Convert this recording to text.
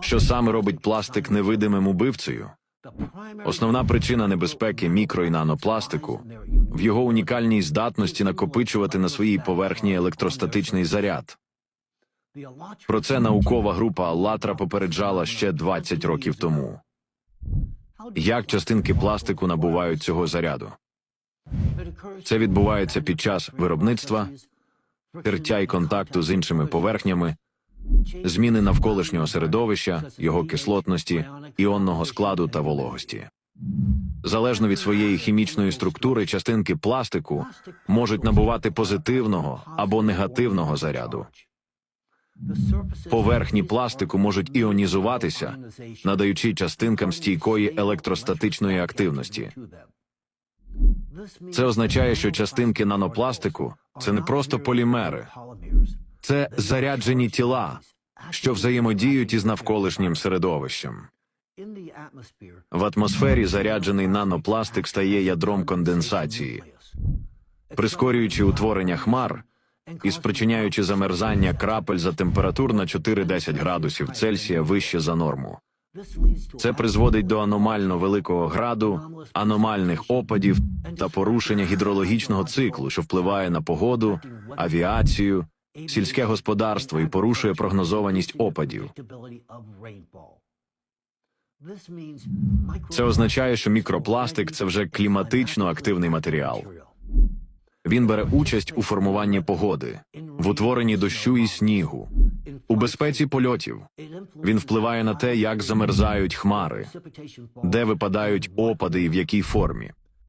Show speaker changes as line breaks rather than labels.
Що саме робить пластик невидимим убивцею? Основна причина небезпеки мікро і нанопластику в його унікальній здатності накопичувати на своїй поверхні електростатичний заряд. Про це наукова група Аллатра попереджала ще 20 років тому. Як частинки пластику набувають цього заряду? Це відбувається під час виробництва, тертя і контакту з іншими поверхнями, зміни навколишнього середовища, його кислотності, іонного складу та вологості. Залежно від своєї хімічної структури, частинки пластику можуть набувати позитивного або негативного заряду. Поверхні пластику можуть іонізуватися, надаючи частинкам стійкої електростатичної активності. Це означає, що частинки нанопластику це не просто полімери, це заряджені тіла, що взаємодіють із навколишнім середовищем. В атмосфері заряджений нанопластик стає ядром конденсації, прискорюючи утворення хмар і спричиняючи замерзання крапель за температур на 4-10 градусів Цельсія вище за норму. Це призводить до аномально великого граду, аномальних опадів та порушення гідрологічного циклу, що впливає на погоду, авіацію, сільське господарство і порушує прогнозованість опадів. Це означає, що мікропластик це вже кліматично активний матеріал. Він бере участь у формуванні погоди, в утворенні дощу і снігу, у безпеці польотів. Він впливає на те, як замерзають хмари, де випадають опади і в якій формі.